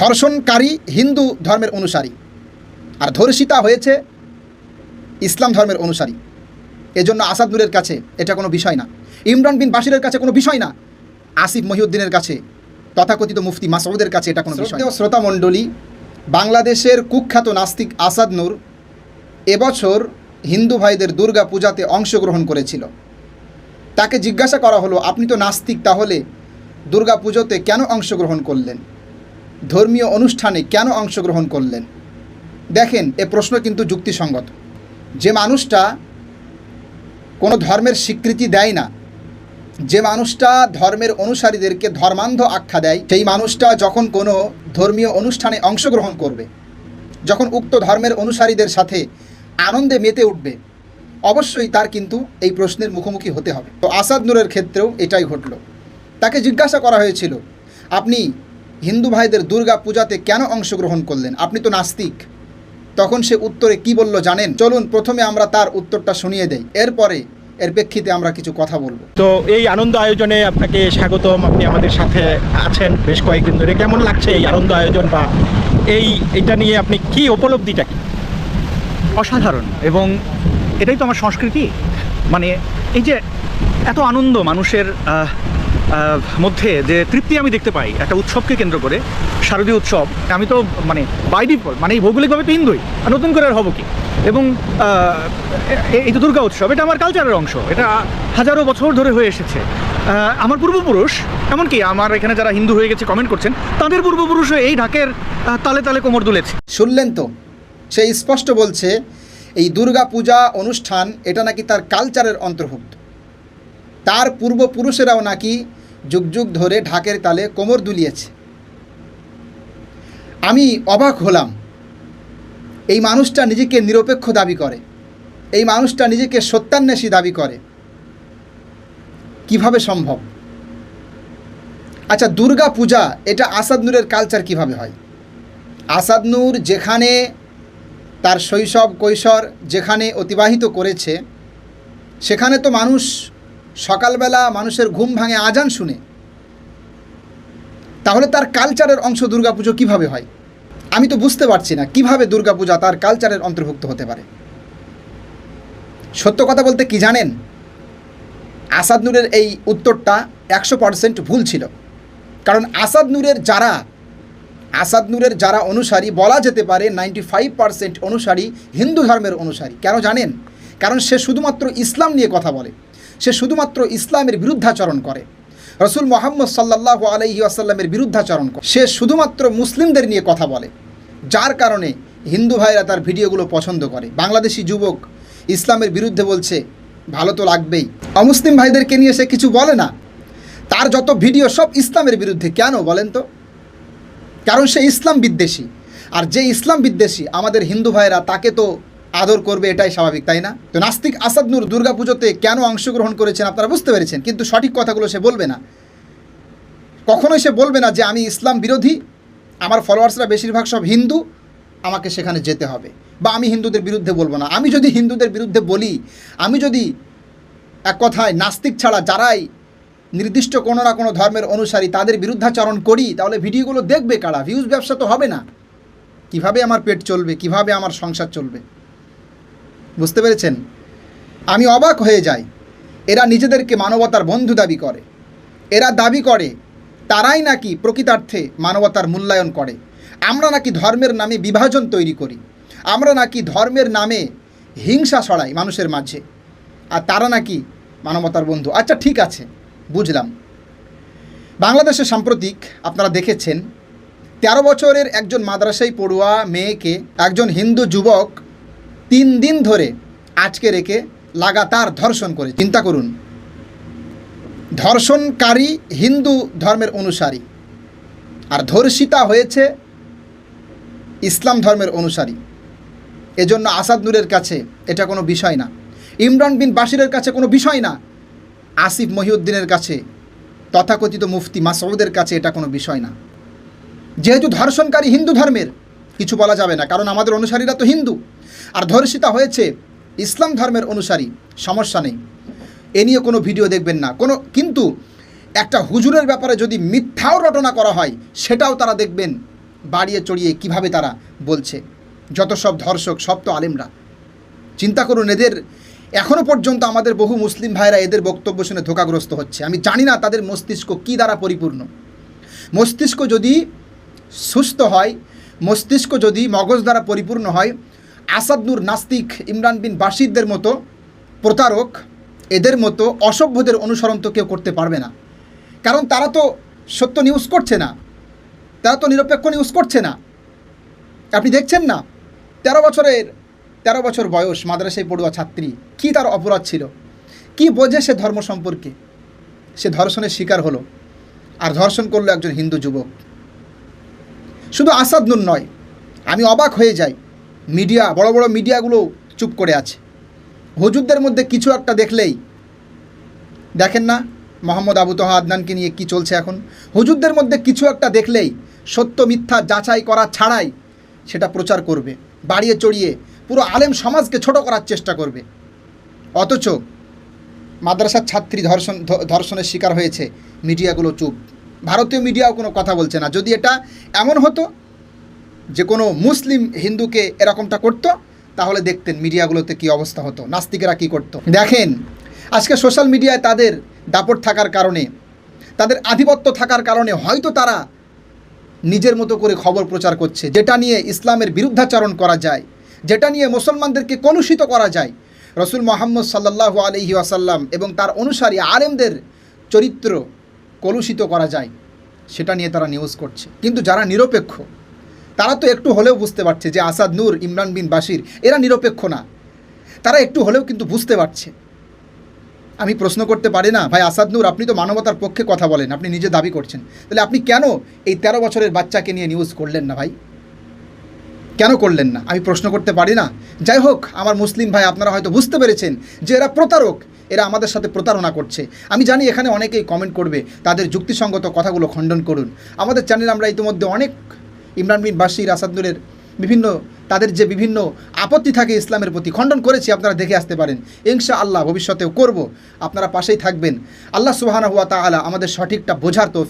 ধর্ষণকারী হিন্দু ধর্মের অনুসারী। আর ধর্ষিতা হয়েছে ইসলাম ধর্মের অনুসারী। এজন্য আসাদ নূরের কাছে এটা কোনো বিষয় না। ইমরান বিন বাসিরের কাছে কোনো বিষয় না। আসিফ মহিউদ্দিনের কাছে, তথাকথিত মুফতি মাসউদের কাছে এটা কোনো বিষয় না। শ্রোতা মণ্ডলী, বাংলাদেশের কুখ্যাত নাস্তিক আসাদ নূর এবছর হিন্দু ভাইদের দুর্গা পূজাতে অংশগ্রহণ করেছিল। তাকে জিজ্ঞাসা করা হলো, আপনি তো নাস্তিক, তাহলে দুর্গা পুজোতে কেন অংশগ্রহণ করলেন? ধর্মীয় অনুষ্ঠানে কেন অংশগ্রহণ করলেন? দেখেন, এ প্রশ্ন কিন্তু যুক্তিসঙ্গত। যে মানুষটা কোনো ধর্মের স্বীকৃতি দেয় না, যে মানুষটা ধর্মের অনুসারীদেরকে ধর্মান্ধ আখ্যা দেয়, সেই মানুষটা যখন কোনো ধর্মীয় অনুষ্ঠানে অংশগ্রহণ করবে, যখন উক্ত ধর্মের অনুসারীদের সাথে আনন্দে মেতে উঠবে, অবশ্যই তার কিন্তু এই প্রশ্নের মুখোমুখি হতে হবে। তো আসাদ নূরের ক্ষেত্রেও এটাই ঘটল। তাকে জিজ্ঞাসা করা হয়েছিল, আপনি হিন্দু ভাইদের দুর্গা পূজাতে কেন অংশগ্রহণ করলেন? আপনি তো নাস্তিক। তখন সে উত্তরে কি বলল জানেন? চলুন প্রথমে আমরা তার উত্তরটা শুনিয়ে দেই। এরপরে এর প্রেক্ষিতে আমরা কিছু কথা বলব। তো এই আনন্দ আয়োজনে আপনাকে স্বাগতম। আপনি আমাদের সাথে আছেন বেশ কয়েকদিন ধরে। কেমন লাগছে এই আনন্দ আয়োজন বা এই এটা নিয়ে আপনি কি উপলব্ধিটা কি? অসাধারণ। এবং এটাই তো আমার সংস্কৃতি। মানে এই যে এত আনন্দ মানুষের মধ্যে যে তৃপ্তি আমি দেখতে পাই একটা উৎসবকে কেন্দ্র করে, শারদীয় উৎসব, আমি তো মানে বাই ডিফল্ট মানে এই ভৌগোলিকভাবে তো হিন্দুই নতুন করে আর হব কি? এবং এই তো দুর্গা উৎসব, এটা আমার কালচারের অংশ, এটা হাজারো বছর ধরে হয়ে এসেছে। আমার পূর্বপুরুষ, এমনকি আমার এখানে যারা হিন্দু হয়ে গেছে কমেন্ট করছেন, তাদের পূর্বপুরুষও এই ঢাকের তালে তালে কোমর দুলেছে। শুনলেন তো? সে স্পষ্ট বলছে, এই দুর্গা পূজা অনুষ্ঠান, এটা নাকি তার কালচারের অন্তর্ভুক্ত। তার পূর্বপুরুষেরাও নাকি যুগ যুগ ধরে ঢাকের তালে কোমর দুলিয়েছে। আমি অবাক হলাম। এই মানুষটা নিজেকে নিরপেক্ষ দাবি করে। এই মানুষটা নিজেকে সত্যান্বেষী দাবি করে। কীভাবে সম্ভব? আচ্ছা দুর্গা পূজা, এটা আসাদ নূরের কালচার কীভাবে হয়? আসাদ নূর যেখানে তার শৈশব কৈশোর যেখানে অতিবাহিত করেছে, সেখানে তো মানুষ সকালবেলা মানুষের ঘুম ভাঙে আজান শুনে, তাহলে তার কালচারের অংশ দুর্গাপুজো কীভাবে হয়? আমি তো বুঝতে পারছি না কীভাবে দুর্গাপূজা তার কালচারের অন্তর্ভুক্ত হতে পারে। সত্য কথা বলতে কি জানেন? আসাদ নূরের এই উত্তরটা একশো পার্সেন্ট ভুল ছিল। কারণ আসাদ নূরের যারা, আসাদ নূরের যারা অনুসারী, বলা যেতে পারে নাইনটি ফাইভ পার্সেন্ট অনুসারী হিন্দু ধর্মের অনুসারী। কেন জানেন? কারণ সে শুধুমাত্র ইসলাম নিয়ে কথা বলে। সে শুধুমাত্র ইসলামের বিরুদ্ধাচরণ করে। রসুল মোহাম্মদ সাল্লাহ আলহি আসাল্লামের বিরুদ্ধাচরণ করে। সে শুধুমাত্র মুসলিমদের নিয়ে কথা বলে, যার কারণে হিন্দু ভাইরা তার ভিডিওগুলো পছন্দ করে। বাংলাদেশি যুবক ইসলামের বিরুদ্ধে বলছে, ভালো তো লাগবেই। অমুসলিম ভাইদেরকে নিয়ে সে কিছু বলে না। তার যত ভিডিও সব ইসলামের বিরুদ্ধে, কেন বলেন তো? কারণ সে ইসলাম বিদ্বেষী। আর যে ইসলাম বিদ্বেষী, আমাদের হিন্দু ভাইরা তাকে তো আদর করবে, এটাই স্বাভাবিক, তাই না? তো নাস্তিক আসাদ নূর দুর্গাপুজোতে কেন অংশগ্রহণ করেছেন আপনারা বুঝতে পেরেছেন, কিন্তু সঠিক কথাগুলো সে বলবে না। কখনোই সে বলবে না যে আমি ইসলাম বিরোধী, আমার ফলোয়ার্সরা বেশিরভাগ সব হিন্দু, আমাকে সেখানে যেতে হবে। বা আমি হিন্দুদের বিরুদ্ধে বলব না। আমি যদি হিন্দুদের বিরুদ্ধে বলি, আমি যদি এক কথায় নাস্তিক ছাড়া যারাই নির্দিষ্ট কোনো না কোনো ধর্মের অনুসারী তাদের বিরুদ্ধাচরণ করি, তাহলে ভিডিওগুলো দেখবে কারা? ভিউজ ব্যবসা তো হবে না। কীভাবে আমার পেট চলবে? কীভাবে আমার সংসার চলবে? বুঝতে পেরেছেন? আমি অবাক হয়ে যাই। এরা নিজেদেরকে মানবতার বন্ধু দাবি করে। এরা দাবি করে, তারাই নাকি প্রকৃতার্থে মানবতার মূল্যায়ন করে। আমরা নাকি ধর্মের নামে বিভাজন তৈরি করি। আমরা নাকি ধর্মের নামে হিংসা ছড়াই মানুষের মাঝে। আর তারা নাকি মানবতার বন্ধু। আচ্ছা ঠিক আছে, বুঝলাম। বাংলাদেশে সাম্প্রতিক আপনারা দেখেছেন, তেরো বছরের একজন মাদ্রাসায় পড়ুয়া মেয়েকে একজন হিন্দু যুবক তিন দিন ধরে আজকে রেখে লাগাতার ধর্ষণ করে চিন্তা করুন। ধর্ষণকারী হিন্দু ধর্মের অনুসারী। আর ধর্ষিতা হয়েছে ইসলাম ধর্মের অনুসারী। এজন্য আসাদ নূরের কাছে এটা কোনো বিষয় না। ইমরান বিন বাশিরের কাছে কোনো বিষয় না। আসিফ মহিউদ্দিনের কাছে, তথাকথিত মুফতি মাসউদের কাছে এটা কোনো বিষয় না। যেহেতু ধর্ষণকারী হিন্দু ধর্মের, কিছু বলা যাবে না, কারণ আমাদের অনুসারীরা তো হিন্দু। আর ধর্ষিতা হয়েছে ইসলাম ধর্মের অনুসারী, সমস্যা নেই। এ নিয়ে কোনো ভিডিও দেখবেন না। কোনো, কিন্তু একটা হুজুরের ব্যাপারে যদি মিথ্যাও রটনা করা হয়, সেটাও তারা দেখবেন বাড়িয়ে চড়িয়ে কীভাবে তারা বলছে। যত সব ধর্ষক, সব তো আলেমরা। চিন্তা করুন, এদের এখনও পর্যন্ত আমাদের বহু মুসলিম ভাইরা এদের বক্তব্য শুনে ধোকাগ্রস্ত হচ্ছে। আমি জানি না তাদের মস্তিষ্ক কী দ্বারা পরিপূর্ণ। মস্তিষ্ক যদি সুস্থ হয়, মস্তিষ্ক যদি মগজ দ্বারা পরিপূর্ণ হয় আসাদনুর নাস্তিক ইমরান বিন বাসিরদের মতো প্রতারক, এদের মতো অসভ্যদের অনুসরণ তো কেউ করতে পারবে না। কারণ তারা তো সত্য নিউজ করছে না, তারা তো নিরপেক্ষ নিউজ করছে না। আপনি দেখছেন না? তেরো বছরের, তেরো বছর বয়স মাদ্রাসায় পড়ুয়া ছাত্রী, কী তার অপরাধ ছিল? কি বোঝে সে ধর্ম সম্পর্কে? সে ধর্ষণের শিকার হলো, আর ধর্ষণ করল একজন হিন্দু যুবক। শুধু আসাদ নুন নয়, আমি অবাক হয়ে যাই মিডিয়া, বড় বড় মিডিয়াগুলো চুপ করে আছে। হুজুরদের মধ্যে কিছু একটা দেখলেই দেখেন না মোহাম্মদ আবু তোহা আদনানকে নিয়ে কি চলছে এখন। হুজুরদের মধ্যে কিছু একটা দেখলেই সত্য মিথ্যা যাচাই করা ছাড়াই সেটা প্রচার করবে, বাড়িয়ে চড়িয়ে পুরো আলেম সমাজকে ছোট করার চেষ্টা করবে। অথচ মাদ্রাসার ছাত্রী ধর্ষণ ধর্ষণের শিকার হয়েছে, মিডিয়াগুলো চুপ। ভারতীয় মিডিয়াও কোনো কথা বলছে না। যদি এটা এমন হতো যে কোনো মুসলিম হিন্দুকে এরকমটা করতো, তাহলে দেখতেন মিডিয়াগুলোতে কি অবস্থা হতো, নাস্তিকেরা কি করত। দেখেন, আজকে সোশ্যাল মিডিয়ায় তাদের দাপট থাকার কারণে, তাদের আধিপত্য থাকার কারণে হয়তো তারা নিজের মতো করে খবর প্রচার করছে, যেটা নিয়ে ইসলামের বিরুদ্ধাচরণ করা যায়, যেটা নিয়ে মুসলমানদেরকে কলুষিত করা যায় রসুল মোহাম্মদ সাল্লাহ আলহি আসাল্লাম এবং তার অনুসারী আলেমদের চরিত্র কলুষিত করা যায়, সেটা নিয়ে তারা নিউজ করছে কিন্তু যারা নিরপেক্ষ তারা তো একটু হলেও বুঝতে পারছে যে আসাদ নূর, ইমরান বিন বাশির, এরা নিরপেক্ষ না। তারা একটু হলেও কিন্তু বুঝতে পারছে। আমি প্রশ্ন করতে পারি না, ভাই আসাদ নূর, আপনি তো মানবতার পক্ষে কথা বলেন, আপনি নিজে দাবি করছেন। তাহলে আপনি কেন এই তেরো বছরের বাচ্চাকে নিয়ে নিউজ করলেন না ভাই? কেন করলেন না? আমি প্রশ্ন করতে পারি না। যাই হোক, আমার মুসলিম ভাই, আপনারা হয়তো বুঝতে পেরেছেন যে এরা প্রতারক, এরা আমাদের সাথে প্রতারণা করছে। আমি জানি এখানে অনেকেই কমেন্ট করবে, তাদের যুক্তিসঙ্গত কথাগুলো খণ্ডন করুন। আমাদের চ্যানেল আমরা ইতিমধ্যে অনেক ইমরান বিন বাসির আসাদুরের বিভিন্ন, তাদের যে বিভিন্ন আপত্তি থাকে ইসলামের প্রতি, খণ্ডন করেছি, আপনারা দেখে আসতে পারেন। ইনশা আল্লাহ ভবিষ্যতেও করব। আপনারা পাশেই থাকবেন। আল্লাহ সুবাহানা হুয়া তাআলা আমাদের সঠিকটা বোঝার তৌফিক